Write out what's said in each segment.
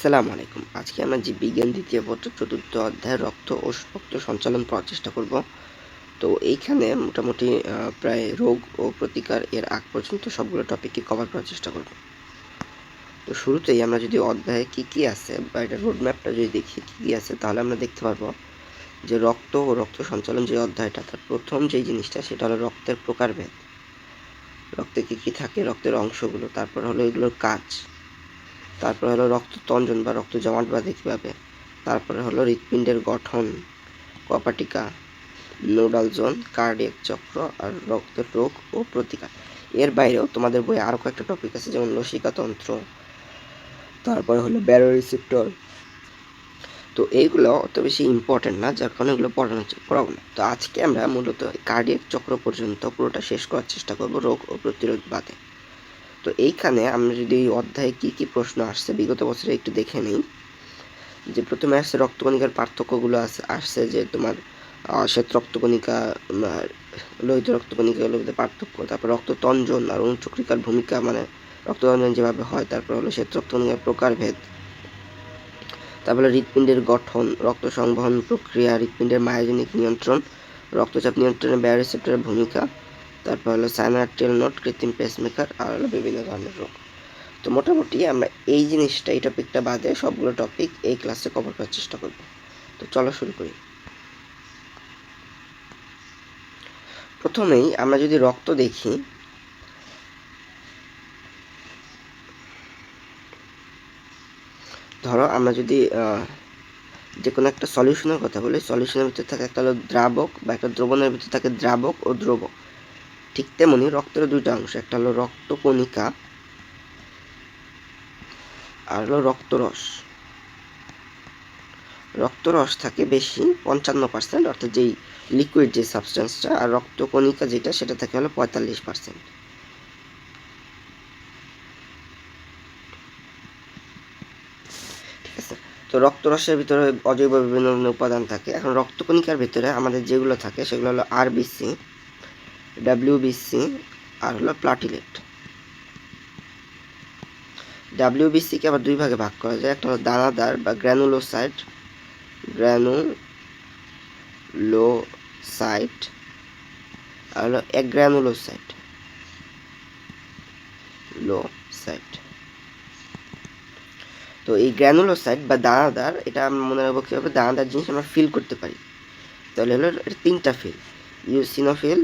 আসসালামু আলাইকুম আজকে আমরা যে বিজ্ঞান দ্বিতীয় পত্র, চতুর্থ অধ্যায়, রক্ত ও রক্ত সঞ্চালন পড়ার চেষ্টা করব। তো এইখানে মোটামুটি প্রায় রোগ ও প্রতিকার এর আগ পর্যন্ত সবগুলো টপিকই কভার করার চেষ্টা করব। তো শুরুতেই আমরা যদি অধ্যায়ে কি কি আছে বা এটা রোডম্যাপটা যদি দেখি কি কি আছে, তাহলে আমরা দেখতে পারব যে রক্ত ও রক্ত সঞ্চালন যে অধ্যায়টা, তার প্রথম যে জিনিসটা, সেটা হলো রক্তের প্রকারভেদ। রক্তে কী কী থাকে, রক্তের অংশগুলো, তারপর হলো এগুলোর কাজ। তারপরে হলো রক্ত রক্ততঞ্জন বা রক্ত জমাট বাঁধে কীভাবে? তারপরে হলো হৃৎপিণ্ডের গঠন, কপাটিকা, নোডাল জোন, কার্ডিয়াক চক্র আর রক্তের রোগ ও প্রতিকার। এর বাইরেও তোমাদের বইয়ে আরও কয়েকটা টপিক আছে, যেমন লসিকাতন্ত্র, তারপরে হলো ব্যারো রিসেপ্টর তো এইগুলো অত বেশি ইম্পর্টেন্ট না, যার কারণে এগুলো পড়ানো পড়াবো না। তো আজকে আমরা মূলত কার্ডিয়াক চক্র পর্যন্ত পুরোটা শেষ করার চেষ্টা করব রোগ ও প্রতিরোধ বাদে। তো এইখানে আমরা যদি এই অধ্যায়ে কী কী প্রশ্ন আসছে, বিগত বছরে একটু দেখে নিই। যে প্রথমে আসছে রক্তকণিকার পার্থক্যগুলো আসছে যে তোমার শ্বেত রক্তকণিকা লোহিত রক্তকণিকাগুলোর মধ্যে পার্থক্য, তারপর রক্ততঞ্জন আর অনুচক্রিকার ভূমিকা মানে রক্ততঞ্জন যেভাবে হয়, তারপর হলো শ্বেত রক্তকণিকার প্রকারভেদ। তারপরে হৃৎপিণ্ডের গঠন, রক্ত সংবহন প্রক্রিয়া, হৃৎপিণ্ডের মায়োজনিক নিয়ন্ত্রণ, রক্তচাপ নিয়ন্ত্রণে ব্যারিসেপ্টরের ভূমিকা তারপর হলো সাইনার্টিয়াল নোট, কৃত্রিম পেসমেকার আর হলো বিভিন্ন ধরনের রোগ। তো মোটামুটি আমরা এই জিনিসটা, এই টপিকটা বাদে সবগুলো টপিক এই ক্লাসে কভার করার চেষ্টা করব। তো চলো শুরু করি। প্রথমেই আমরা যদি রক্ত দেখি, ধরো আমরা যদি যে কোনো একটা সলিউশনের কথা বলি সলিউশনের ভিতরে থাকে একটা হলো দ্রাবক বা একটা দ্রবণের ভিতরে থাকে দ্রাবক ও দ্রবক। ঠিক তেমনি রক্তের দুইটা অংশ, একটা হলো রক্তকণিকা আর হলো রক্তরস। রক্তরস থাকে বেশি, পঞ্চান্ন পার্সেন্ট অর্থাৎ যেই লিকুইড যে সাবস্টেন্সটা আর রক্তকণিকা যেটা, সেটা থাকে হলো পঁয়তাল্লিশ পার্সেন্ট তো রক্তরসের ভিতরে অজৈব বিভিন্ন উপাদান থাকে। এখন রক্তকণিকার ভিতরে আমাদের যেগুলো থাকে, সেগুলো হলো আরবিসি ডাব্লিউবিসি আর হলো প্লাটিলেট ডাব্লিউবিসিকে আবার দুই ভাগে ভাগ করা যায়। একটা হলো দানাদার বা গ্র্যানুলোসাইট গ্র্যানুলোসাইট আর হলো অ্যাগ্র্যানুলোসাইট লোসাইট তো এই গ্র্যানুলোসাইট বা দানাদার, এটা আমরা মনে রাখব কীভাবে? দানাদার জিনিস আমরা ফিল করতে পারি। তাহলে হলো এটা তিনটা ফিল ইউসিনোফিল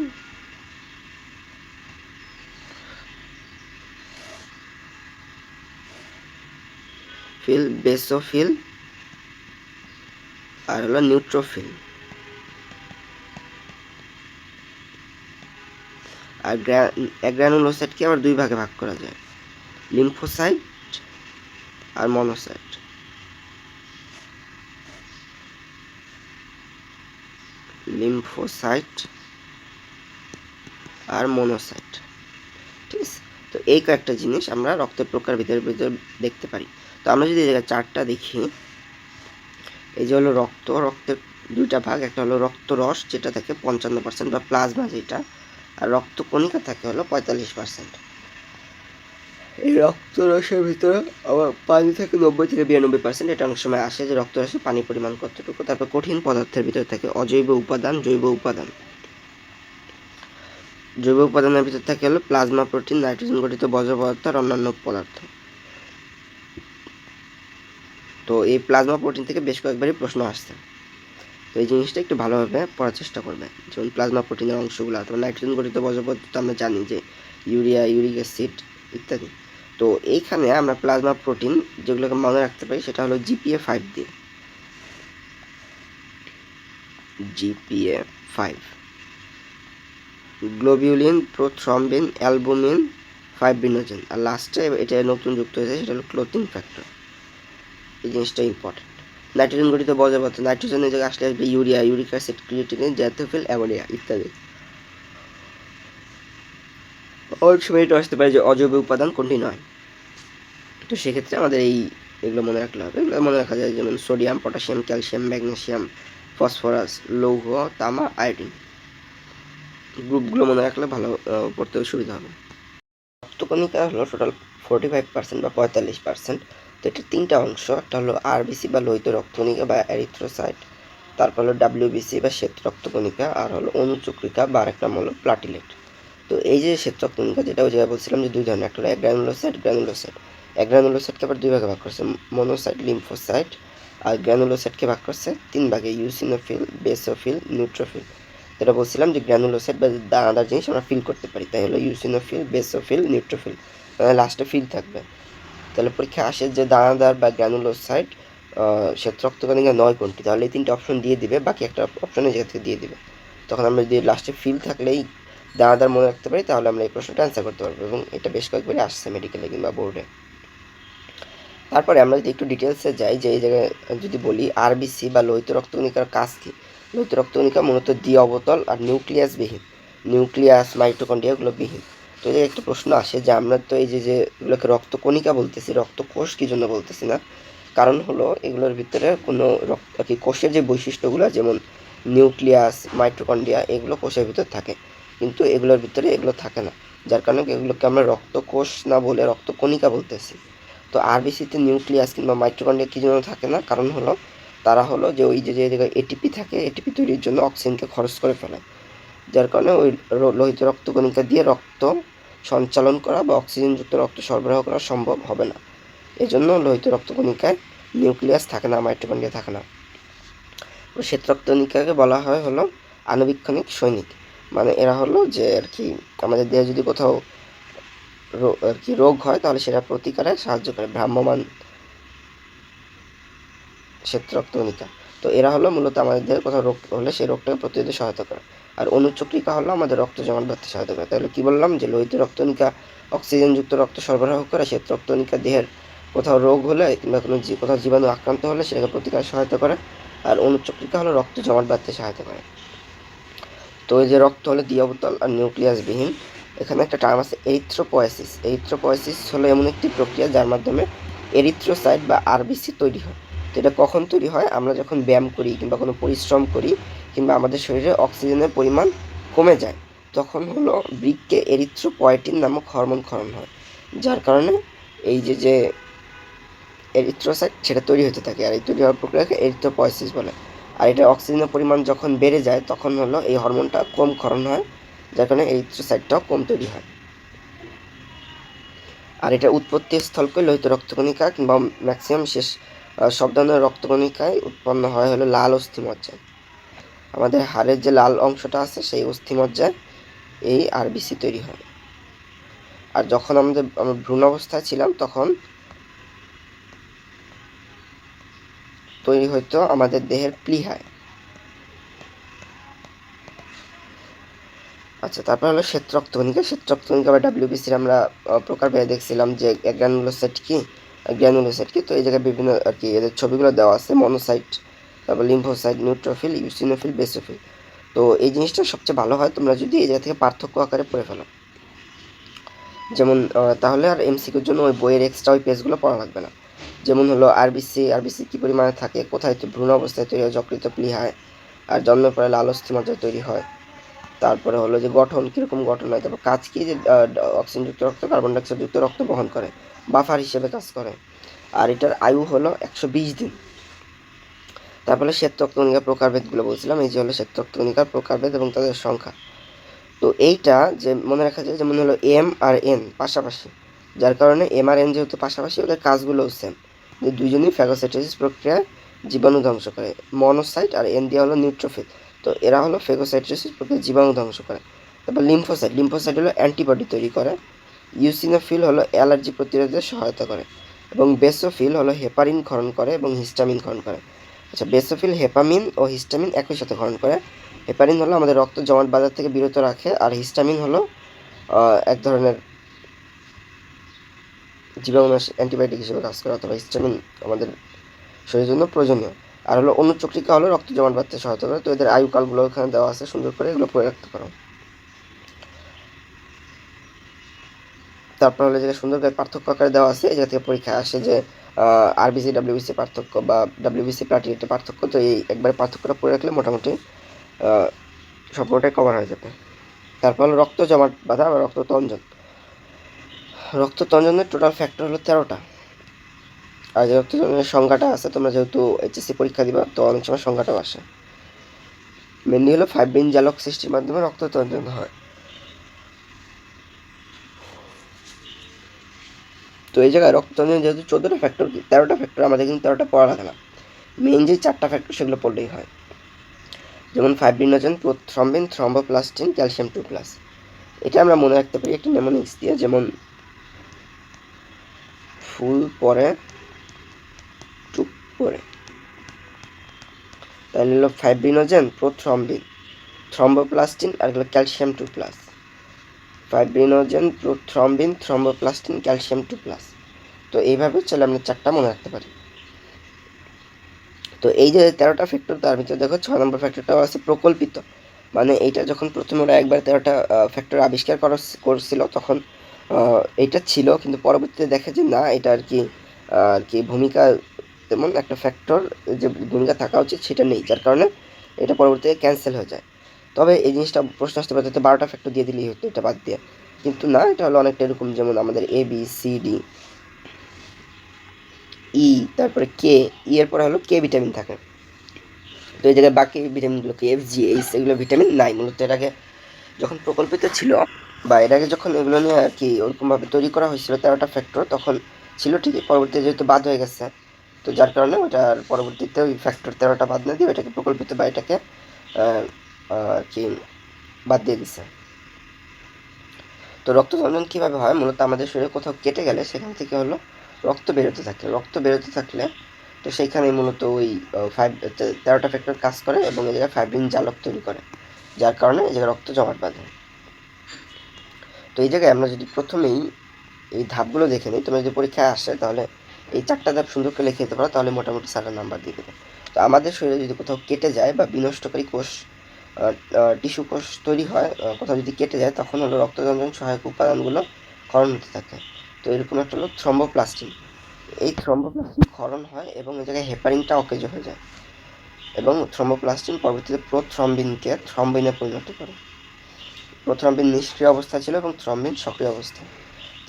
ফিল বেসোফিল আর হলো নিউট্রোফিল আর গ্র্যানুলোসাইটকে আবার দুই ভাগে ভাগ করা যায়। লিম্ফোসাইট আর মনোসাইট লিম্ফোসাইট আর মনোসাইট ঠিক আছে? তো এই কয়েকটা জিনিস আমরা রক্তের প্রকার ভিতরে ভিতরে দেখতে পারি। তো আমরা যদি চারটা দেখি, এই যে হলো রক্ত, রক্তের দুইটা ভাগ, একটা হলো রক্তরস যেটা থাকে পঞ্চান্ন পার্সেন্ট বা প্লাজমা যেটা, আর রক্তকণিকা থাকে হলো পঁয়তাল্লিশ পার্সেন্ট এই রক্তরসের ভিতরে আবার পানি থাকে নব্বই থেকে বিরানব্বই পার্সেন্ট এটা অনেক সময় আসে যে রক্তরসে পানি পরিমাণ কতটুকু, তারপর কঠিন পদার্থের ভিতরে থাকে অজৈব উপাদান, জৈব উপাদান। জৈব উপাদানের ভিতর থাকে হলো প্লাজমা প্রোটিন নাইট্রোজেন গঠিত বজ্র পদার্থ আর অন্যান্য পদার্থ। তো এই প্লাজমা প্রোটিন থেকে বেশ কয়েকবারই প্রশ্ন আসছে। তো এই জিনিসটা একটু ভালোভাবে পড়ার চেষ্টা করবে। যেমন প্লাজমা প্রোটিনের অংশগুলো অথবা নাইট্রোজেন গঠিত পদার্থ তো আমরা জানি যে ইউরিয়া ইউরিক অ্যাসিড ইত্যাদি। তো এইখানে আমরা প্লাজমা প্রোটিন যেগুলোকে মনে রাখতে পারি, সেটা হলো জিপিএ ফাইভ দিয়ে। GPA five globulin prothrombin albumin fibrinogen আর লাস্টে এটা নতুন যুক্ত হয়েছে, সেটা হলো ক্লোথিং ফ্যাক্টর এই জিনিসটা ইম্পর্টেন্ট নাইট্রোজেন গঠিত পদার্থ নাইট্রোজেনের জায়গায় আসলে আসবে urea uric acid creatinine xanthophyll ammonia ইত্যাদি। অনেক সময় এটা আসতে পারে যে অজৈব উপাদান কোনটি নয়। তো সেক্ষেত্রে আমাদের এই এগুলো মনে রাখলে হবে। এগুলো মনে রাখা যায় যেমন sodium potassium calcium magnesium phosphorus লৌহ তামা আয়োডিন গ্রুপগুলো মনে রাখলে ভালো আহ, পড়তে সুবিধা হবে। রক্তকণিকা হলো টোটাল ফোর্টি ফাইভ পার্সেন্ট বা পঁয়তাল্লিশ পার্সেন্ট তো এটার তিনটা অংশ, একটা হলো আরবিসি বা লোহিত রক্তকণিকা বা অ্যারিথ্রোসাইট তারপর হলো ডাব্লিউবিসি বা শ্বেত রক্তকণিকা, আর হলো অনুচক্রিকা বা আরেক নাম হলো প্লাটিলেট তো এই যে শ্বেত রক্তকণিকা যেটা জায়গায় বলছিলাম যে দুই ধরনের, একটা হলো গ্র্যানুলোসাইট গ্র্যানুলোসাইট গ্র্যানুলোসাইটকে আবার দুই ভাগে ভাগ করছে মনোসাইট লিম্ফোসাইট আর গ্র্যানুলোসাইটকে ভাগ করছে তিন ভাগে ইউসিনোফিল বেসোফিল নিউট্রোফিল যেটা বলছিলাম যে গ্র্যানুলোসাইট বা দানাদার জিনিস আমরা ফিল করতে পারি, তাই হলো ইউসিনোফিল বেসোফিল নিউট্রোফিল লাস্টে ফিল থাকবে। তাহলে পরীক্ষা আসে যে দানাদার বা গ্র্যানুলোসাইট শ্বেত রক্তকণিকা নয় কোনটি, তাহলে এই তিনটে অপশন দিয়ে দিবে, বাকি একটা অপশনের জায়গা থেকে দিয়ে দিবে। তখন আমরা যদি লাস্টে ফিল থাকলেই দানাদার মনে রাখতে পারি, তাহলে আমরা এই প্রশ্নটা অ্যান্সার করতে পারব এবং এটা বেশ কয়েকবারই আসছে মেডিকেলে কিংবা বোর্ডে তারপরে আমরা যদি একটু ডিটেলসে যাই, যে এই জায়গায় যদি বলি আরবিসি বা লোহিত রক্তকণিকার কাজ কী? লোহিত রক্তকণিকা মূলত দ্বি অবতল আর নিউক্লিয়াস বিহীন। নিউক্লিয়াস মাইটোকন্ড্রিয়া এগুলো বিহীন। তো জায়গায় একটা প্রশ্ন আসে যে আমরা তো এই যে যে এগুলোকে রক্তকণিকা বলতেছি, রক্তকোষ কী জন্য বলতেছি না? কারণ হলো এগুলোর ভিতরে কোনো রক্ত, কি কোষের যে বৈশিষ্ট্যগুলো, যেমন নিউক্লিয়াস, মাইটোকন্ড্রিয়া, এগুলো কোষের ভিতর থাকে। কিন্তু এগুলোর ভিতরে এগুলো থাকে না। যার কারণে এগুলোকে আমরা রক্তকোষ না বলে রক্তকণিকা বলতেছি। তো আরবিসিতে নিউক্লিয়াস কিংবা মাইটোকন্ড্রিয়া কী জন্য থাকে না? কারণ হলো তারা হলো যে ওই যে যে জায়গায় এটিপি থাকে এটিপি তৈরির জন্য অক্সিজেনকে খরচ করে ফেলে। যার কারণে ওই লোহিত রক্তকণিকা দিয়ে রক্ত সঞ্চালন করা বা অক্সিজেনযুক্ত রক্ত সরবরাহ করা সম্ভব হবে না। এজন্য লোহিত রক্তকণিকায় নিউক্লিয়াস থাকে না, মাইটোকন্ড্রিয়া থাকে না। তো শ্বেত রক্তকণিকাকে বলা হয় হলো আণুবীক্ষণিক সৈনিক। মানে এরা হলো যে আর কি আমাদের দেহে যদি কোথাও আর কি রোগ হয় তাহলে সেটা প্রতিকারে সাহায্য করে ভ্রাম্যমান শ্বেত রক্তকণিকা তো এরা হলো মূলত আমাদের দেহের কোথাও রোগ হলে সেই রোগটাকে প্রতিরোধে সহায়তা করে। আর অনুচক্রিকা হলো আমাদের রক্ত জমাট বাড়তে সহায়তা করে তাহলে কী বললাম যে লোহিত রক্তনিকা অক্সিজেনযুক্ত রক্ত সরবরাহ করে শ্বেত রক্তনিকা দেহের কোথাও রোগ হলে কিংবা কোনো কোথাও জীবাণু আক্রান্ত হলে সেটাকে প্রতিকারে সহায়তা করে। আর অনুচক্রিকা হলো রক্ত জমাট বাড়তে সহায়তা করে। তো এই যে রক্ত হলো দ্বিঅবতল আর নিউক্লিয়াসবিহীন, এখানে একটা টার্ম আছে এরিথ্রোপয়েসিস এরিথ্রোপয়েসিস হলো এমন একটি প্রক্রিয়া যার মাধ্যমে এরিথ্রোসাইট বা আরবিসি তৈরি হয়। তো এটা কখন তৈরি হয়? আমরা যখন ব্যায়াম করি কিংবা কোনো পরিশ্রম করি কিংবা আমাদের শরীরে অক্সিজেনের পরিমাণ কমে যায়, তখন হলো বৃক্কে এরিথ্রোপয়েটিন নামক হরমোন ক্ষরণ হয়। যার কারণে এই যে যে এরিথ্রোসাইট সেটা তৈরি হতে থাকে, আর এই তৈরি হওয়ার প্রক্রিয়াকে এরিথ্রোপয়েসিস বলে। আর এটা অক্সিজেনের পরিমাণ যখন বেড়ে যায়, তখন হলো এই হরমোনটা কম ক্ষরণ হয়, যার কারণে এরিথ্রোসাইটটাও কম তৈরি হয়। আর এটা উৎপত্তি স্থলকে লোহিত রক্তকণিকা কিংবা ম্যাক্সিমাম শেষ সব ধরনের রক্তকণিকায় উৎপন্ন হয় হলো লাল অস্থিমজ্জায় আমাদের হাড়ের যে লাল অংশটা আছে সেই অস্থিমজ্জায় এই আরবিসি তৈরি হয়। আর যখন আমাদের আমরা ভ্রূণ অবস্থায় ছিলাম তখন তৈরি হইতো আমাদের দেহের প্লিহায়। আচ্ছা তারপর হলো শ্বেত রক্তকণিকা শ্বেত রক্তকণিকা বা ডাব্লিউবিসির আমরা আহ, প্রকারভেদে দেখছিলাম যে গ্র্যানুলোসাইট কি গ্র্যানুলোসাইট কি তো এই জায়গায় বিভিন্ন আর কি এদের ছবিগুলো দেওয়া আছে মনোসাইট তারপর লিম্ফোসাইট নিউট্রোফিল ইউসিনোফিল বেসোফিল তো এই জিনিসটা সবচেয়ে ভালো হয়, তোমরা যদি এই জায়গা থেকে পার্থক্য আকারে পড়ে ফেলো। যেমন তাহলে আর এমসিকিউর জন্য ওই বইয়ের এক্সট্রা ওই পেজগুলো পড়া লাগবে না। যেমন হলো আরবিসি আরবিসি কী পরিমাণে থাকে, কোথায় তো, ভ্রূণ অবস্থায় তৈরি হয় যকৃত প্লিহায় আর জন্মের পরে লাল অস্থিমজ্জায় তৈরি হয়। তারপরে হলো যে গঠন, কীরকম গঠন হয়, তারপর কাজ কি যে অক্সিজেনযুক্ত রক্ত কার্বন ডাইঅক্সাইডযুক্ত রক্ত বহন করে বাফার হিসেবে কাজ করে। আর এটার আয়ু হলো একশো বিশ দিন। তারপরে শ্বেত রক্তকণিকার প্রকারভেদগুলো বলছিলাম, এই যে হলো শ্বেত রক্তকণিকার প্রকারভেদ এবং তাদের সংখ্যা। তো এইটা যে মনে রাখা যায় যেমন হলো এম আর এন পাশাপাশি, যার কারণে এম আর এন যেহেতু পাশাপাশি, ওদের কাজগুলোও সেম যে দুইজনই ফ্যাগোসাইটোসিস প্রক্রিয়ায় জীবাণু ধ্বংস করে মনোসাইট আর এন দিয়ে হলো নিউট্রোফিল তো এরা হলো ফেগোসাইটোসিস প্রক্রিয়া জীবাণু ধ্বংস করে। তারপর লিম্ফোসাইট লিম্ফোসাইট হলো অ্যান্টিবডি তৈরি করে। ইউসিনোফিল হলো অ্যালার্জি প্রতিরোধে সহায়তা করে এবং বেসোফিল হলো হেপারিন ক্ষরণ করে এবং হিস্টামিন ক্ষরণ করে। আচ্ছা বেসোফিল হেপামিন ও হিস্টামিন একই সাথে গ্রহণ করে। হেপারিন হলো আমাদের রক্ত জমাট বাজার থেকে বিরত রাখে, আর হিস্টামিন হলো এক ধরনের জীবাণুনাশ অ্যান্টিবায়োটিক হিসেবে কাজ করে, অথবা হিস্টামিন আমাদের শরীরের জন্য প্রয়োজনীয়। আর হলো অনুচক্রিকা হলো রক্ত জমাট বাড়তে সহায়তা করে, তো এদের আয়ুকালগুলো এখানে দেওয়া আছে সুন্দর করে, এগুলো পড়ে রাখতে পারো। তারপর হলো যেটা সুন্দর করে পার্থক্য আকারে দেওয়া আছে, এই থেকে পরীক্ষায় আসে যে আরবিসি ডাব্লিউবিসি পার্থক্য বা ডাব্লিউবিসি প্লাটিলেটের পার্থক্য, তো এই একবার পার্থক্যটা পড়ে রাখলে মোটামুটি সম্পূর্ণটাই কভার হয়ে যাবে। তারপর হলো রক্ত জমাট বাঁধা বা রক্ত তঞ্জন। রক্ত তঞ্জনের টোটাল ফ্যাক্টর হলো তেরোটা। আর যে রক্তজনের সংখ্যাটা আছে, তোমরা যেহেতু এইচএসসি পরীক্ষা দিবা, তো অনেক সময় সংখ্যাটাও আসে। মেনলি হলো ফাইভ বিন জালক সৃষ্টির মাধ্যমে রক্ততঞ্জন হয়। তো এই জায়গায় রক্ততঞ্জন যেহেতু চোদ্দোটা ফ্যাক্টর তেরোটা ফ্যাক্টর আমাদের কিন্তু তেরোটা পড়া লাগে না। মেইন যে চারটা ফ্যাক্টর সেগুলো পড়লেই হয়। যেমন fibrinogen thrombin thromboplastin calcium two plus এটা আমরা মনে রাখতে পারি একটা নেমোনিক্স দিয়ে, যেমন ফুল পরে টুপ পরে। তাহলে হলো ফাইব্রিনোজেন প্রোথ্রম্বিন থ্রম্বোপ্লাস্টিন আর হলো calcium two plus fibrinogen, prothrombin, thromboplastin, calcium two plus. তো এইভাবে চলে আমরা চারটা মনে রাখতে পারি। তো এই যে তেরোটা ফ্যাক্টর তার ভিতরে দেখো ছয় নম্বর ফ্যাক্টরটাও আছে প্রকল্পিত। মানে এইটা যখন প্রথমে ওরা একবার তেরোটা ফ্যাক্টর আবিষ্কার করা করছিল, তখন এইটা ছিল, কিন্তু পরবর্তীতে দেখে যে না, এটা আর কি আর কি ভূমিকা তেমন একটা ফ্যাক্টর যে ভূমিকা থাকা উচিত সেটা নেই। যার কারণে এটা পরবর্তীতে ক্যান্সেল হয়ে যায়। তবে এই জিনিসটা প্রশ্ন আসতে পারে বারোটা ফ্যাক্টর দিয়ে দিলেই হতো, এটা বাদ দিয়ে। কিন্তু না, এটা হলো অনেকটা এরকম যেমন আমাদের A B C D E তারপরে কে ই এর পরে হলো কে ভিটামিন থাকে। তো এই জায়গায় বাকি ভিটামিনগুলো কে এফ জি এইচ এগুলো ভিটামিন নাই, মূলত এর আগে যখন প্রকল্পিত ছিল বা এর আগে যখন এগুলো নিয়ে আর কি ওরকমভাবে তৈরি করা হয়েছিল, তেরোটা ফ্যাক্টর তখন ছিল ঠিকই, পরবর্তীতে যেহেতু বাদ হয়ে গেছে, তো যার কারণে ওটার পরবর্তীতে ওই ফ্যাক্টর তেরোটা বাদ না দিয়ে ওটাকে প্রকল্পিত বা এটাকে কি বাদ দিয়ে দিছে। তো রক্ত রক্তচন্দন কীভাবে হয়? মূলত আমাদের শরীরে কোথাও কেটে গেলে সেখান থেকে হলো রক্ত বেরোতে থাকে। রক্ত বেরোতে থাকলে তো সেইখানে মূলত ওই ফাইভ তেরোটা ফ্যাক্টর কাজ করে এবং এই জায়গায় ফাইব্রিন জালক তৈরি করে, যার কারণে এই জায়গায় রক্ত জমাট বাঁধে। তো এই জায়গায় আমরা যদি প্রথমেই এই ধাপগুলো দেখে নিই, তোমরা যদি পরীক্ষায় আসে, তাহলে এই চারটা ধাপ সুন্দর করে লিখে দিতে পারো, তাহলে মোটামুটি স্যারের নাম্বার দিয়ে দেবে। তো আমাদের শরীরে যদি কোথাও কেটে যায় বা বিনষ্টকারী কোষ টিস্যু কোষ তৈরি হয় কোথাও যদি কেটে যায়, তখন হলো রক্তজঞ্জন সহায়ক উপাদানগুলো ক্ষরণ হতে থাকে। তো এরকম একটা হলো থ্রম্বোপ্লাস্টিন। এই থ্রম্বোপ্লাস্টিন ক্ষরণ হয় এবং এই জায়গায় হেপারিনটা অকেজ হয়ে যায় এবং থ্রম্বোপ্লাস্টিন পরবর্তীতে প্রোথ্রম্বিনকে থ্রম্বিনে পরিণত করে। প্রোথ্রম্বিন নিষ্ক্রিয় অবস্থা ছিল এবং থ্রম্বিন সক্রিয় অবস্থা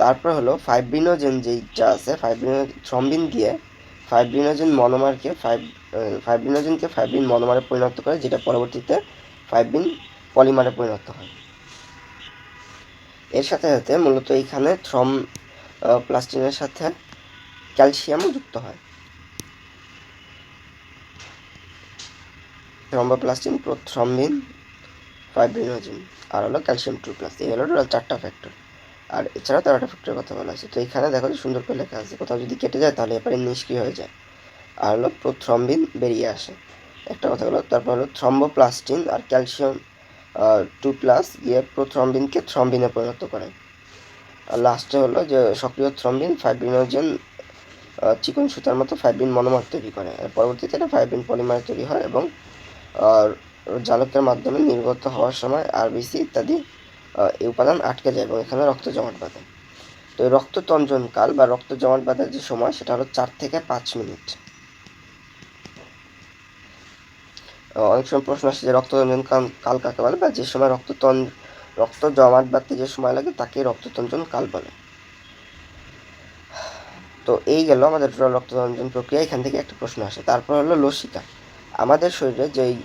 তারপর হলো ফাইব্রিনোজেন যেইটা আছে, ফাইব্রিনো, থ্রম্বিন দিয়ে ফাইব্রিনোজেন মনোমারকে ফাইব ফাইব্রিনোজেনকে ফাইব্রিন মনোমারে পরিণত করে, যেটা পরবর্তীতে ফাইব্রিন পলিমারে পরিণত হয়। এর সাথে সাথে মূলত এইখানে থ্রম প্লাস্টিনের সাথে ক্যালসিয়ামও যুক্ত হয়। থ্রম্বোপ্লাস্টিন প্রোথ্রম্বিন ফাইব্রিনোজেন আর হলো ক্যালসিয়াম টু প্লাস এই হলো টোটাল চারটা ফ্যাক্টর আর এছাড়াও তেরোটা ফ্যাক্টরের কথা বলা আছে। তো এখানে দেখো যে সুন্দর করে লেখা আছে, কোথাও যদি কেটে যায় তাহলে এবারে নিষ্ক্রিয় হয়ে যায়। আর হলো প্রোথ্রম্বিন বেরিয়ে আসে। একটা কথা হলো, তারপর হলো থ্রম্বোপ্লাস্টিন আর ক্যালসিয়াম টু প্লাস গিয়ে প্রোথ্রম্বিনকে থ্রম্বিনে পরিণত করে। আর লাস্টে হলো যে সক্রিয় থ্রম্বিন ফাইব্রিনোজেন চিকন সুতার মতো ফাইব্রিন মনোমার তৈরি করে। পরবর্তীতে এটা ফাইব্রিন পলিমার তৈরি হয় এবং জালকের মাধ্যমে নির্গত হওয়ার সময় আরবিসি ইত্যাদি এই উপাদান আটকে যায় এবং এখানে রক্ত জমাট বাঁধে। তো এই রক্ততঞ্জন কাল বা রক্ত জমাট বাঁধার যে সময়, সেটা হলো চার থেকে পাঁচ মিনিট। অনেক সময় প্রশ্ন আসে যে রক্ততঞ্জন কাল- কাকে বলে? বা যে সময় রক্ততন রক্ত জমাট বাঁধতে যে সময় লাগে, তাকে রক্ততঞ্জন কাল বলে। তো এই গেল আমাদের টোটাল রক্ততঞ্জন প্রক্রিয়া। এখান থেকে একটা প্রশ্ন আসে। তারপর হলো লসিকা। আমাদের শরীরে যেই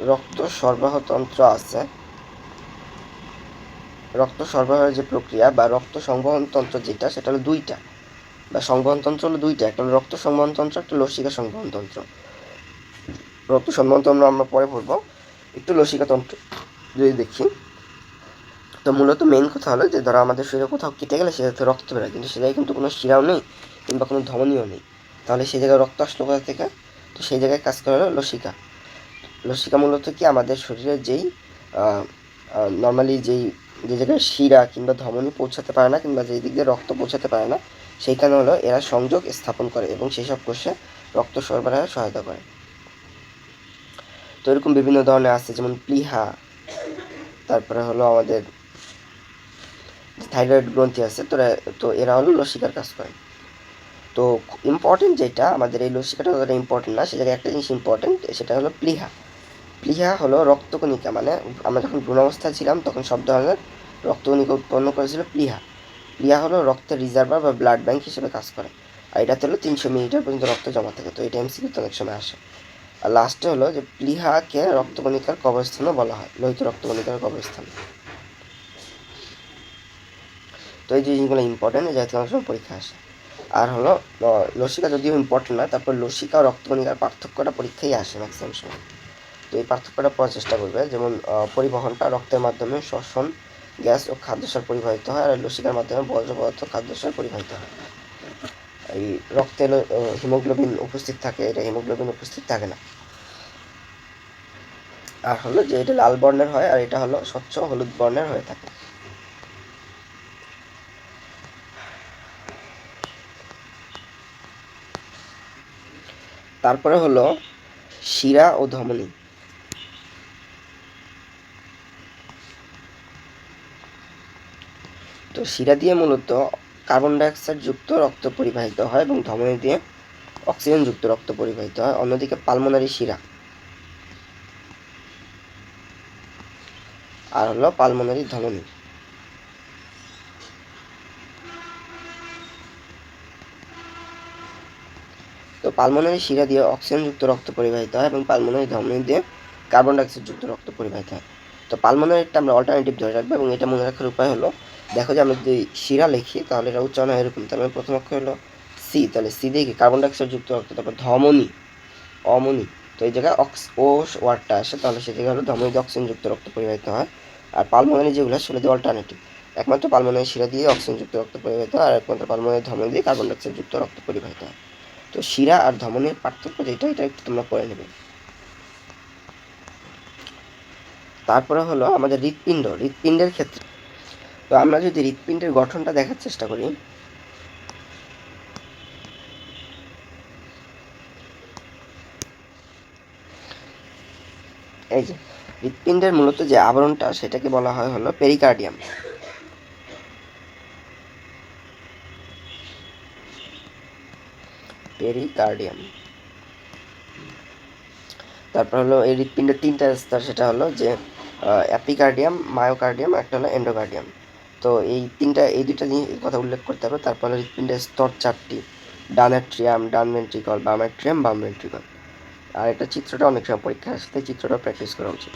রক্ত সরবরাহ তন্ত্র আছে, রক্ত সরবরাহের যে প্রক্রিয়া বা রক্ত সংবহন তন্ত্র যেটা, সেটা হলো দুইটা। বা সংবহন তন্ত্র হলো দুইটা। একটা হলো রক্ত সংবহন তন্ত্র, একটা লসিকা সংবহন তন্ত্র। রক্ত সংবহন তন্ত্র আমরা পরে পড়ব একটু লসিকা তন্ত্র যদি দেখি। তো মূলত মেন কথা হলো যে, ধরো আমাদের শরীরে কোথাও কেটে গেলে সেটাতে রক্ত বেরোয়, কিন্তু সে জায়গায় কিন্তু কোনো শিরাও নেই কিংবা কোনো ধমনীয় নেই। তাহলে সেই জায়গায় রক্ত আসলো কোথা থেকে? তো সেই জায়গায় কাজ করে হলো লসিকা। লসিকা মূলত কি? আমাদের শরীরে যেই নর্মালি যেই যে জায়গায় শিরা কিংবা ধমনী পৌঁছাতে পারে না কিংবা যেই দিক দিয়ে রক্ত পৌঁছাতে পারে না, সেইখানে হলো এরা সংযোগ স্থাপন করে এবং সেই সব কোষে রক্ত সরবরাহে সহায়তা করে। তো এরকম বিভিন্ন ধরনের আছে, যেমন প্লিহা, তারপরে হলো আমাদের থাইরয়েড গ্রন্থি আছে, তো তো এরা হলো লসিকার কাজ করে। তো ইম্পর্টেন্ট যেটা, আমাদের এই লসিকাটা অতটা ইম্পর্টেন্ট না সে জায়গায় একটা জিনিস ইম্পর্টেন্ট সেটা হলো প্লিহা। প্লিহা হলো রক্তকণিকা মানে আমরা যখন ভ্রূণাবস্থায় ছিলাম, তখন সব ধরনের রক্তকণিকা উৎপন্ন করেছিল প্লিহা। প্লিহা হলো রক্তের রিজার্ভার বা ব্লাড ব্যাংক হিসেবে কাজ করে। আর এটাতে হলো তিনশো মিলিলিটার পর্যন্ত রক্ত জমা থাকে, তো এটা এমসিকিউতে অনেক সময় আসে। আর লাস্টে হলো যে প্লিহাকে রক্তকণিকার কবরস্থানও বলা হয়, লোহিত রক্তকণিকার কবরস্থান। তো এই জিনিসগুলো ইম্পর্টেন্ট জাতীয় সময় পরীক্ষা আসে। আর হলো লসিকা যদিও ইম্পর্টেন্ট না, তারপর লসিকা ও রক্তকণিকার পার্থক্যটা পরীক্ষায় আসে ম্যাক্সিমাম সময়। তো এই পার্থক্যটা পড়ার চেষ্টা করবে, যেমন পরিবহনটা রক্তের মাধ্যমে শ্বসন, গ্যাস ও খাদ্যসার পরিবাহিত হয়, আর লসিকার মাধ্যমে বর্জ্য পদার্থ খাদ্যসার পরিবাহিত হয়। এই রক্তে হিমোগ্লোবিন উপস্থিত থাকে, এটা হিমোগ্লোবিন উপস্থিত থাকে না। আর হলো যে এটা লাল বর্ণের হয়, আর এটা হলো স্বচ্ছ হলুদ বর্ণের হয়ে থাকে। তারপরে হলো শিরা ও ধমনী। তো শিরা দিয়ে মূলত কার্বন ডাইঅক্সাইড যুক্ত রক্ত পরিবাহিত হয় এবং ধমনী দিয়ে অক্সিজেন যুক্ত রক্ত পরিবাহিত হয়। অন্যদিকে পালমোনারি শিরা। আর হলো পালমোনারি ধমনী। তো পালমোনারি শিরা দিয়ে অক্সিজেনযুক্ত রক্ত পরিবাহিত হয় এবং পালমোনারি ধমনী দিয়ে কার্বন ডাইঅক্সাইড যুক্ত রক্ত পরিবাহিত হয়। তো পালমোনারিটা আমরা অল্টারনেটিভ ধরে রাখব এবং এটা মনে রাখার উপায় হলো দেখো যে আমরা যদি শিরা লিখি, তাহলে এটা উচ্চারণ হয় এরকম। তাহলে প্রথম অক্ষর হলো সি। তাহলে সি দিয়ে কি? কার্বন ডাইঅক্সাইড যুক্ত রক্ত তারপর ধমনী। অমনি। তো এই জায়গায় অক্স ও ওয়ার্ডটা আসে, তাহলে সে জায়গায় হলো ধমনীতে অক্সিজেন যুক্ত রক্ত পরিবাহিত হয়। আর পালমোনারি যেগুলো সেগুলো দিয়ে অল্টারনেটিভ একমাত্র পালমোনারি শিরা দিয়ে অক্সিজেন যুক্ত রক্ত পরিবাহিত হয়, আর একমাত্র পালমোনারি ধমনী দিয়ে কার্বন ডাইঅক্সাইড যুক্ত রক্ত পরিবাহিত হয়। তো শিরা আর ধমনীর পার্থক্য যেটা, এটা একটু তোমরা পড়ে নেবে। তারপরে হলো আমাদের হৃৎপিণ্ড। হৃৎপিণ্ডের ক্ষেত্রে তো আমরা যদি হৃৎপিণ্ডের গঠনটা দেখার চেষ্টা করি। এই যে হৃৎপিণ্ডের মূলত যে আবরণটা সেটাকে বলা হয় হলো পেরিকার্ডিয়াম পেরিকার্ডিয়াম তারপর হলো এই হৃৎপিণ্ডের তিনটা স্তর, সেটা হলো যে অ্যাপিকার্ডিয়াম মায়োকার্ডিয়াম, একটা হলো এন্ডোকার্ডিয়াম তো এই তিনটা, এই দুইটা জিনিস কথা উল্লেখ করতে হবে। তারপর হৃৎপিণ্ডের স্তর চারটি। ডানেট্রিয়াম ডান ভেন্ট্রিকল বাম ভেন্ট্রিকল আর এটা চিত্রটা অনেক সময় পরীক্ষা আসতে চিত্রটা প্র্যাকটিস করা উচিত।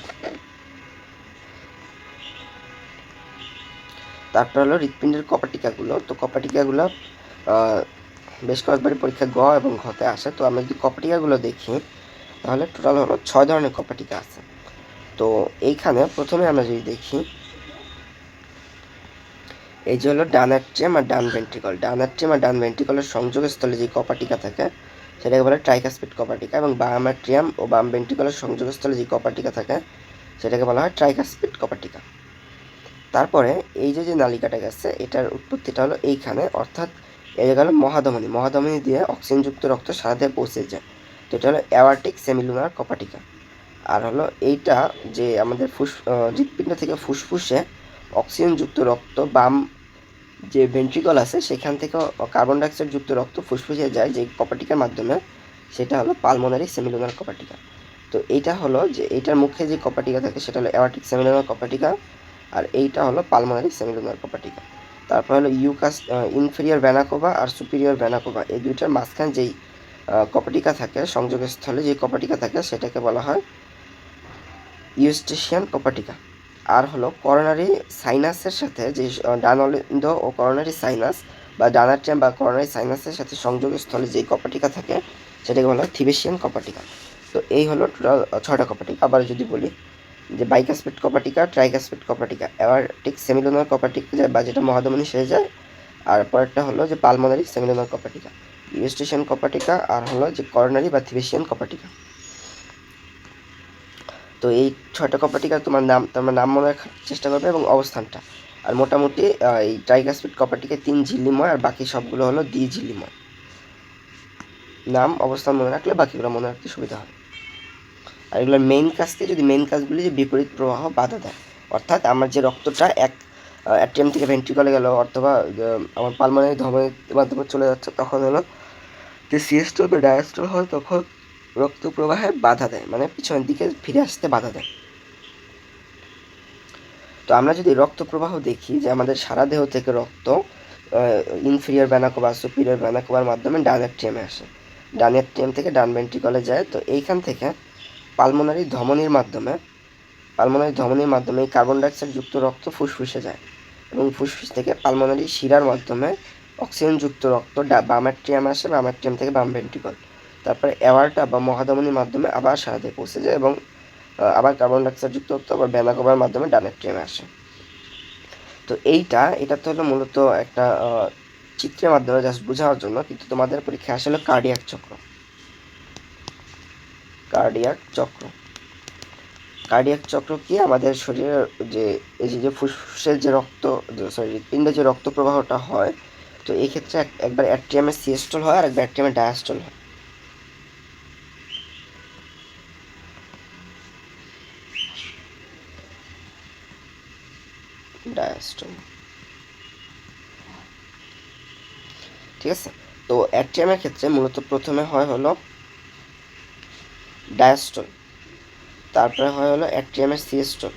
তারপর হলো হৃৎপিণ্ডের কপাটিকাগুলো। তো কপাটিকাগুলো বেশ কয়েকবারই পরীক্ষা গ এবং ঘতে আসে। তো আমরা যদি কপাটিকাগুলো দেখি, তাহলে টোটাল হলো ছয় ধরনের কপাটিকা আছে। তো এইখানে প্রথমে আমরা যদি দেখি এই যে হলো ডানাট্রিয়াম আর ডান ভেন্ট্রিকল ডানাট্রিয়াম আর ডান ভেন্ট্রিকলের সংযোগস্থলে যে কপাটিকা থাকে, সেটাকে বলে ট্রাইকাসপিড কপাটিকা এবং বামাট্রিয়াম ও বাম ভেন্ট্রিকলের সংযোগস্থলে যে কপাটিকা থাকে, সেটাকে বলা হয় ট্রাইকাসপিড কপাটিকা। তারপরে এই যে যে নালিকাটা গেছে, এটার উৎপত্তিটা হলো এইখানে, অর্থাৎ এই হলো মহাধমনী। মহাধমনী দিয়ে অক্সিজেনযুক্ত রক্ত সারা পৌঁছে যায়। তো এটা হলো অ্যাওয়ার্টিক সেমিলুনার কপাটিকা। আর হলো এইটা যে আমাদের ফুস হৃৎপিণ্ড থেকে ফুসফুসে অক্সিজেনযুক্ত রক্ত বাম যে ভেন্ট্রিকল আছে, সেখান থেকে কার্বন ডাইঅক্সাইড যুক্ত রক্ত ফুসফুসে যায় যে কপাটিকার মাধ্যমে, সেটা হলো পালমোনারি সেমিলুনার কপাটিকা তো এইটা হলো যে এইটার মুখে যে কপাটিকা থাকে, সেটা হলো অ্যাওয়ার্টিক সেমিলুনার কপাটিকা আর এইটা হলো পালমোনারি সেমিলুনার কপাটিকা তারপর হলো ইউকাস ইনফেরিয়র ভ্যানাকোভা আর সুপিরিয়র ভ্যানাকোভা এই দুইটার মাঝখানে যেই কপাটিকা থাকে সংযোগের স্থলে যে কপাটিকা থাকে, সেটাকে বলা হয় ইউস্টেশিয়ান কপাটিকা আর হলো করোনারি সাইনাসের সাথে যে ডানলিন্দ ও করোনারি সাইনাস বা ডানাট্রিয়াম বা করোনারি সাইনাসের সাথে সংযোগের স্থলে যে কপাটিকা থাকে, সেটাকে বলা হয় থিবেশিয়ান কপাটিকা। তো এই হলো টোটাল ছয়টা কপাটিকা। আবার যদি বলি যে বাইকাসপেট কপাটিকা ট্রাইকাসপেট কপাটিকা অ্যাওয়ার্টিক সেমিলোনার কপাটিকা যায় বা যেটা মহাধমনী সেরে যায়, আর পরেরটা হলো যে পালমোনারি সেমিলোনার কপাটিকা। ইউস্টেশিয়ান কপাটিকা, আর হলো যে করোনারি বা থিবেশিয়ান কপাটিকা। তো এই ছয়টা কপাটিকা তোমার নাম তোমার নাম মনে রাখার চেষ্টা করবে এবং অবস্থানটা। আর মোটামুটি এই এই স্পিড কপাটিকে তিন ঝিল্লিময় আর বাকি সবগুলো হলো দ্বি ঝিল্লিময়। নাম, অবস্থান মনে রাখলে বাকিগুলো মনে রাখতে সুবিধা হবে। আর এগুলোর মেইন কাজকে যদি মেইন কাজগুলি যে বিপরীত প্রবাহ বাধা দেয়। অর্থাৎ আমার যে রক্তটা এক অ্যাটিএম থেকে ভেন্ট্রিকলে গেল অথবা আমার পালমানারি ধমনের মাধ্যমে চলে যাচ্ছে, তখন হলো যে সিএস্টল বা ডায়াস্টল হয়, তখন রক্ত প্রবাহে বাধা দেয় মানে পিছনের দিকে ফিরে আসতে বাধা দেয়। তো আমরা যদি রক্ত প্রবাহ দেখি যে আমাদের সারা দেহ থেকে রক্ত ইনফিরিয়র ভ্যানাকো বা সুপিরিয়র ভ্যানাকোবার মাধ্যমে ডান অ্যাট্রিয়ামে আসে। ডান অ্যাট্রিয়াম থেকে ডান ভেন্ট্রিকলে যায়, তো এইখান থেকে পালমোনারি ধমনির মাধ্যমে পালমোনারি ধমনির মাধ্যমে কার্বন ডাইঅক্সাইড যুক্ত রক্ত ফুসফুসে যায় এবং ফুসফুস থেকে পালমোনারি শিরার মাধ্যমে অক্সিজেনযুক্ত রক্ত বাম অ্যাট্রিয়ামে আসে, বাম অ্যাট্রিয়াম থেকে বাম ভেন্ট্রিকল তারপরে অ্যাওয়ারটা বা মহাধমনির মাধ্যমে আবার সারাতে পৌঁছে যায় এবং আবার কার্বন ডাইঅক্সাইড যুক্ত রক্ত আবার ব্যানাকোবার মাধ্যমে ডান ট্রেমে আসে। তো এইটা, এটা তো হলো মূলত একটা চিত্রের মাধ্যমে জাস্ট বোঝানোর জন্য, কিন্তু তোমাদের পরীক্ষায় আসলে কার্ডিয়াক চক্র। কার্ডিয়াক চক্র। কার্ডিয়াক চক্র কি? আমাদের শরীরের যে, এই যে ফুসফুসের যে রক্ত সরি হৃৎপিণ্ডে যে রক্ত প্রবাহটা হয়, তো এই ক্ষেত্রে একবার অ্যাট্রিয়ামে সিএস্টল হয়, আর একবার অ্যাট্রিয়ামে ডায়াস্টল হয়। ডায়াস্টল ঠিক আছে? তো অ্যাট্রিয়ামের ক্ষেত্রে মূলত প্রথমে হয় হলো ডায়াস্টল তারপরে হয় হলো অ্যাট্রিয়ামের সিএস্টল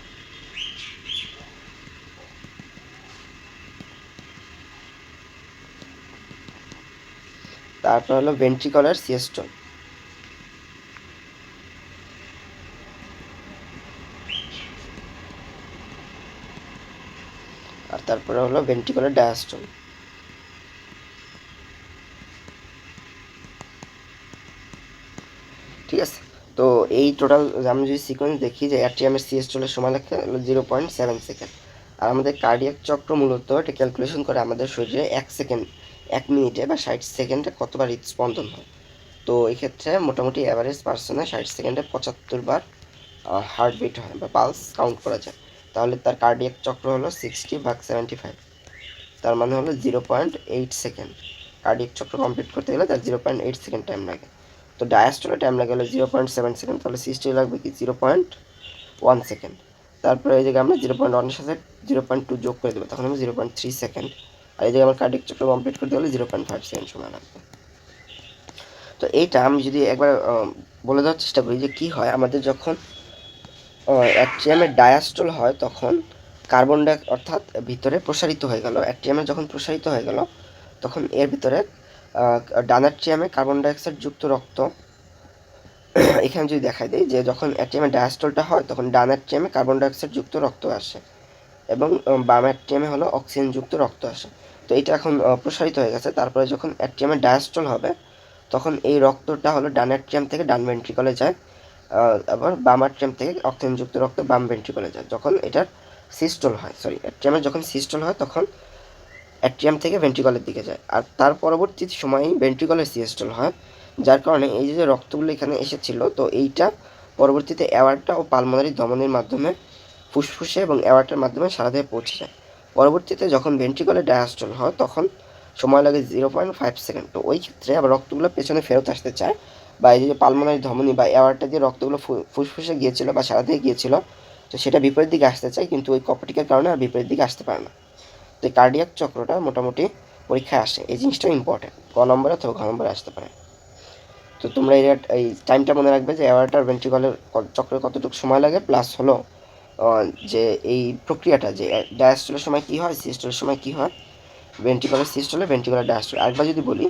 তারপর হলো ভেন্ট্রিকলার সিএস্টল আর তারপরে হলো ভেন্ট্রিকুলার ডায়াস্টল ঠিক আছে? তো এই টোটাল আমি যদি সিকোয়েন্স দেখি যে অ্যাট্রিয়ামের সিএস্টলের সময় লাগে জিরো পয়েন্ট সেভেন সেকেন্ড আর আমাদের কার্ডিয়াক চক্র মূলত এটা ক্যালকুলেশন করে আমাদের শরীরে এক সেকেন্ড এক মিনিটে বা ষাট সেকেন্ডে কতবার হৃদস্পন্দন হয়। তো এক্ষেত্রে মোটামুটি অ্যাভারেজ পার্সনে ষাট সেকেন্ডে পঁচাত্তর বার হার্টবিট হয় বা পালস কাউন্ট করা যায়। তাহলে তার কার্ডিয়াক চক্র হলো সিক্সটি ভাগ সেভেন্টি ফাইভ তার মানে হলো zero point eight second cardiac চক্র কমপ্লিট করতে গেলে তার zero point eight second time লাগে। তো ডায়াস্টলে টাইম লাগে হলো জিরো পয়েন্ট সেভেন সেকেন্ড তাহলে সিক্সটি লাগবে কি? জিরো পয়েন্ট ওয়ান সেকেন্ড তারপরে এই জায়গায় আমরা জিরো পয়েন্ট ওয়ানের সাথে জিরো পয়েন্ট টু যোগ করে দেবো, তখন আমি জিরো পয়েন্ট থ্রি সেকেন্ড আর এই জায়গায় আমার কার্ডিক চক্র কমপ্লিট করতে গেলে জিরো পয়েন্ট ফাইভ সেকেন্ড সময় লাগবে। তো এইটা আমি যদি একবার বলে দেওয়ার চেষ্টা করি যে কী হয়, আমাদের যখন অ্যাট্রিয়ামের ডায়াস্টল হয় তখন কার্বন ডাই অর্থাৎ ভিতরে প্রসারিত হয়ে গেল। অ্যাট্রিয়ামে যখন প্রসারিত হয়ে গেল, তখন এর ভিতরে ডানাট্রিয়ামে কার্বন ডাইঅক্সাইড যুক্ত রক্ত। এখানে যদি দেখাই দিই যে যখন অ্যাট্রিয়ামে ডায়াস্টলটা হয়, তখন ডানাট্রিয়ামে কার্বন ডাইঅক্সাইড যুক্ত রক্ত আসে এবং বাম অ্যাট্রিয়ামে হলো অক্সিজেন যুক্ত রক্ত আসে। তো এটা এখন প্রসারিত হয়ে গেছে। তারপরে যখন অ্যাট্রিয়ামে ডায়াস্টল হবে, তখন এই রক্তটা হলো ডান অ্যাট্রিয়াম থেকে ডান ভেন্ট্রিকলে যায়। আবার বাম অ্যাট্রিয়াম থেকে অক্সিজেনযুক্ত রক্ত বাম ভেন্ট্রিকলে যায়। যখন এটার সিস্টল হয় সরি অ্যাট্রিয়ামের যখন সিস্টল হয়, তখন অ্যাট্রিয়াম থেকে ভেন্ট্রিকলের দিকে যায়। আর তার পরবর্তী সময়েই ভেন্ট্রিকলের সিএস্টল হয়, যার কারণে এই যে রক্তগুলো এখানে এসেছিল, তো এইটা পরবর্তীতে অ্যাওয়ার্ডটা ও পালমোনারি দমনের মাধ্যমে ফুসফুসে এবং অ্যাওয়ার্ডের মাধ্যমে সারা দেহে পৌঁছে যায়। পরবর্তীতে যখন ভেন্ট্রিকলে ডায়াস্টল হয়, তখন সময় লাগে জিরো পয়েন্ট ফাইভ সেকেন্ড তো ওই ক্ষেত্রে আবার রক্তগুলো পেছনে ফেরত আসতে চায় বা এই যে পালমোনারি ধমনী বা অ্যাওয়ার্ডটা দিয়ে রক্তগুলো ফুসফুসে গিয়েছিল বা সারা দিয়ে গিয়েছিল, তো সেটা বিপরীত দিকে আসতে চায়, কিন্তু ওই কপটিকের কারণে আর বিপরীত দিকে আসতে পারে না। তো এই কার্ডিয়াক চক্রটা মোটামুটি পরীক্ষায় আসে। এই জিনিসটা ইম্পর্টেন্ট ক নম্বরে অথবা ঘ নম্বরে আসতে পারে। তো তোমরা এই এই টাইমটা মনে রাখবে যে অ্যাওয়ার্টার ভেন্ট্রিকলের চক্রে কতটুকু সময় লাগে প্লাস হলো যে এই প্রক্রিয়াটা যে ডায়াস্টলের সময় কী হয় সিস্টলের সময় কী হয় ভেন্ট্রিকলের সিস্টলে ভেন্ট্রিকলের ডায়াস্টল আরেকবার যদি বলি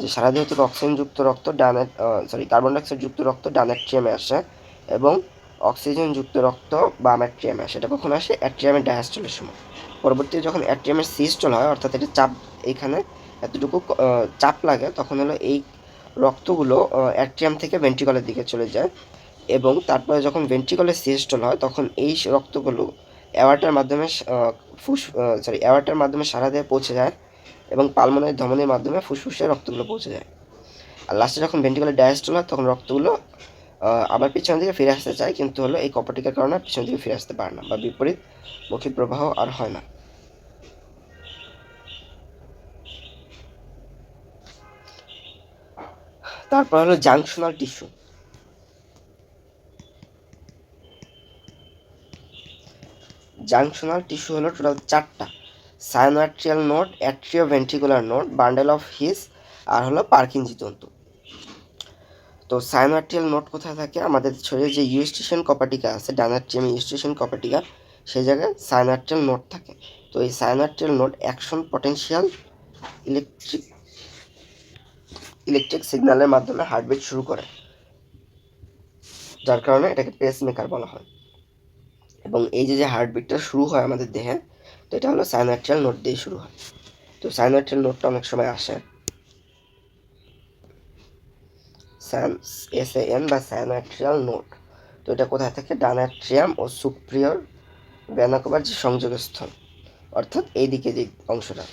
যে সারা দেহ থেকে অক্সিজেনযুক্ত রক্ত ডানের সরি কার্বন ডাইঅক্সাইডযুক্ত রক্ত ডানেট্রিয়ামে আসে এবং অক্সিজেনযুক্ত রক্ত বাম অ্যাট্রিয়ামে আসে। এটা কখন আসে? অ্যাট্রিয়ামের ডায়াস্টলের সময়। পরবর্তীতে যখন অ্যাট্রিয়ামের সিস্টল হয়, অর্থাৎ এটা চাপ এইখানে এতটুকু চাপ লাগে, তখন হলো এই রক্তগুলো অ্যাট্রিয়াম থেকে ভেন্ট্রিকলের দিকে চলে যায় এবং তারপরে যখন ভেন্ট্রিকলের সিস্টল হয়, তখন এই রক্তগুলো অ্যাওয়ার্টার মাধ্যমে ফুস সরি অ্যাওয়ার্টার মাধ্যমে সারা দেহে পৌঁছে যায়। এবং পালমনের ধমনের মাধ্যমে ফুসফুসে রক্তগুলো পৌঁছে যায়। আর লাস্টে যখন ভেন্ট্রিকলের ডায়াস্টল হয়, তখন রক্তগুলো আবার পিছন দিকে ফিরে আসতে চায়, কিন্তু হলো এই কপাটিকার কারণে পিছন দিকে ফিরে আসতে পারে না বা বিপরীত মুখী প্রবাহ আর হয় না। তারপর হলো জাংশনাল টিস্যু জাংশনাল টিস্যু হলো টোটাল চারটা। Sinoatrial node atrioventricular node bundle of His, আর হলো পার্কিনজি তন্তু। তো সাইনোয়াট্রিয়াল নোড কোথায় থাকে? আমাদের শরীরে যে ইউস্টেশন কপাটিকা আছে ডানাট্রিয়াম ইউস্টেশন কপাটিকা, সেই জায়গায় সাইনোয়াট্রিয়াল নোড থাকে। তো এই sinoatrial node action potential electric electric সিগন্যালের মাধ্যমে হার্টবিট শুরু করে। যার কারণে এটাকে পেস মেকার বলা হয়। এবং এই যে যে হার্টবিটটা শুরু হয় আমাদের দেহে তো এটা হলো সাইনাট্রিয়াল নোট দিয়ে শুরু হয়। তো সাইনাট্রিয়াল নোটটা অনেক সময় আসে। এস এন বা সাইনাট্রিয়াল নোট তো এটা কোথায় থাকে? ডানাট্রিয়াম ও সুপ্রিয়র ব্যানাকোবার যে সংযোগস্থল। অর্থাৎ এই এইদিকে যে অংশটা।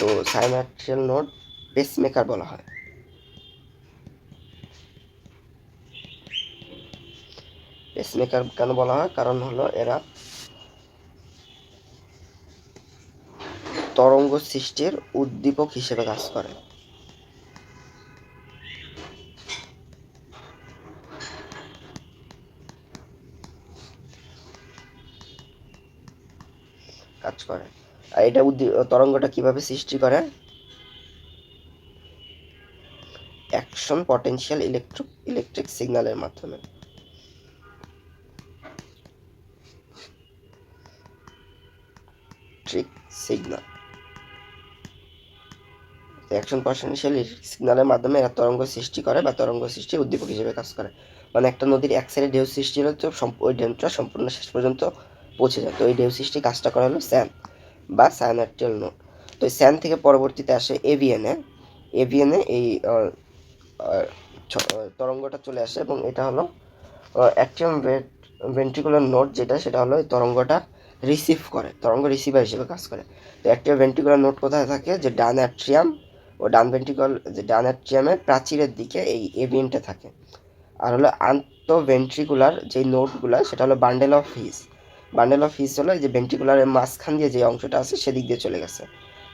তো সাইনাট্রিয়াল নোট পেসমেকার বলা হয়। পেসমেকার কেন বলা হয়? কারণ হলো এরা তরঙ্গ সৃষ্টির উদ্দীপক হিসেবে কাজ করে। কাজ করে। আর এটা তরঙ্গটা কীভাবে সৃষ্টি করে? অ্যাকশন পটেনশিয়াল ইলেকট্রিক ইলেকট্রিক সিগন্যালের মাধ্যমে। Electric signal. অ্যাকশন পটেনশিয়াল সিগন্যালের মাধ্যমে এরা তরঙ্গ সৃষ্টি করে বা তরঙ্গ সৃষ্টির উদ্দীপক হিসেবে কাজ করে। মানে একটা নদীর এক সাইডে ঢেউ সৃষ্টি হলে তো ওই ঢেউটা সম্পূর্ণ শেষ পর্যন্ত পৌঁছে যায়। তো ওই ঢেউ সৃষ্টি কাজটা করা হলো স্যান বা সায়ানার্টিয়াল নোট তো স্যান থেকে পরবর্তীতে আসে এভিএনে এভিএনে এই তরঙ্গটা চলে আসে এবং এটা হলো অ্যাক্টিয়াম ভেন্ট্রিকুলার নোট যেটা, সেটা হলো এই তরঙ্গটা রিসিভ করে, তরঙ্গ রিসিভার হিসেবে কাজ করে। তো অ্যাক্টিভ ভেন্ট্রিকুলার নোট কোথায় থাকে? যে ডান অ্যাট্রিয়াম ও ডান ভেন্ট্রিকল যে ডান অ্যাট্রিয়ামের প্রাচীরের দিকে এই এভিএনটা থাকে। আর হলো আন্তঃভেন্ট্রিকুলার যে নোটগুলো সেটা হলো bundle of His bundle of His হলো এই যে ভেন্ট্রিকুলারের মাঝখান দিয়ে যে অংশটা আছে, সেদিক দিয়ে চলে গেছে।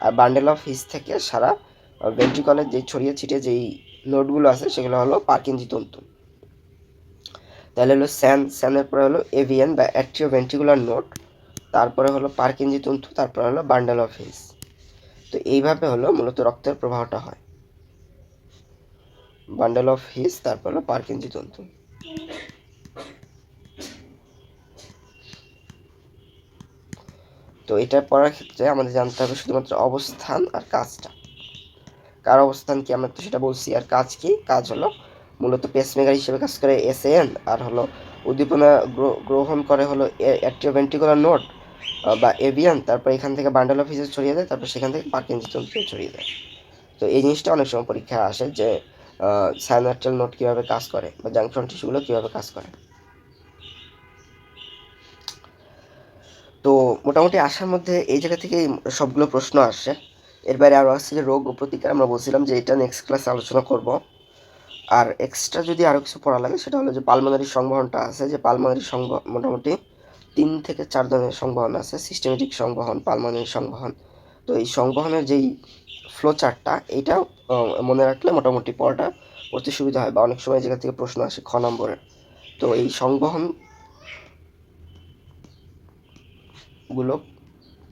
আর বান্ডেল অফ হিস থেকে সারা ভেন্ট্রিকলের যে ছড়িয়ে ছিটিয়ে যেই নোটগুলো আছে, সেগুলো হলো পার্কিনজি তন্তু। তাহলে হলো স্যান, স্যানের পরে হলো এভিএন বা অ্যাট্রিও ভেন্ট্রিকুলার নোট তারপরে হলো পার্কিনজি তন্তু, তারপরে হলো বান্ডেল অফ হিস তো এইভাবে হলো মূলত রক্তের প্রবাহটা হয়। বান্ডেল অফ হিস তারপর হলো পার্কিনজি তন্তু তো এটা পড়ার ক্ষেত্রে আমাদের জানতে হবে শুধুমাত্র অবস্থান আর কাজটা। কার অবস্থান কি? আমরা তো সেটা বলছি। আর কাজ কি? কাজ হলো মূলত পেসমেকার হিসেবে কাজ করে এসএন আর হলো উদ্দীপনা গ্র- গ্রহণ করে হলো অ্যাক্টিভেন্টিকুলার নোট বা এভিয়ান, তারপর এখান থেকে বান্ডেল অফিসে ছড়িয়ে দেয়, তারপর সেখান থেকে পার্কিনজি তন্ত্রে ছড়িয়ে দেয়। তো এই জিনিসটা অনেক সময় পরীক্ষায় আসে যে সাইনার্টাল নোট কীভাবে কাজ করে বা জাংশন টিস্যুগুলো কীভাবে কাজ করে। তো মোটামুটি আসার মধ্যে এই জায়গা থেকে সবগুলো প্রশ্ন আসে। এর বাইরে আরও আসছে যে রোগ ও প্রতিকার, আমরা বলছিলাম যে এটা নেক্সট ক্লাসে আলোচনা করব। আর এক্সট্রা যদি আরও কিছু পড়া লাগে, সেটা হলো যে পালমোনারি সংবহনটা আছে, যে পালমোনারি সংব মোটামুটি তিন থেকে চার ধরনের সংবহন আছে সিস্টেমেটিক সংবহন পালমোনারি সংবহন। তো এই সংবহনের যেই ফ্লো চার্টটা এইটা মনে রাখলে মোটামুটি পড়াটা পড়তে সুবিধা হয় বা অনেক সময় জায়গা থেকে প্রশ্ন আসে খ নম্বরের তো এই সংবহনগুলো,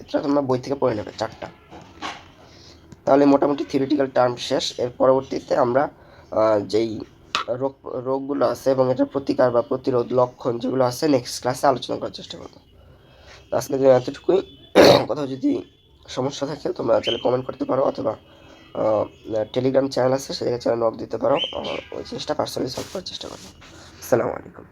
এটা তোমরা বই থেকে পড়ে নেবে চারটা তাহলে মোটামুটি থিওরিটিক্যাল টার্ম শেষ। এর পরবর্তীতে আমরা যেই রোগ, রোগগুলো আছে এবং এটার প্রতিকার বা প্রতিরোধ লক্ষণ যেগুলো আছে নেক্সট ক্লাসে আলোচনা করার চেষ্টা করব। তো আজকে যে এতটুকুই। কোথাও যদি সমস্যা থাকে তোমরা চাইলে কমেন্ট করতে পারো অথবা টেলিগ্রাম চ্যানেল আছে সেখানে চ্যানেল নক দিতে পারো। ওই চেষ্টা পার্সোনালি সলভ করার চেষ্টা করব। আসসালামু আলাইকুম।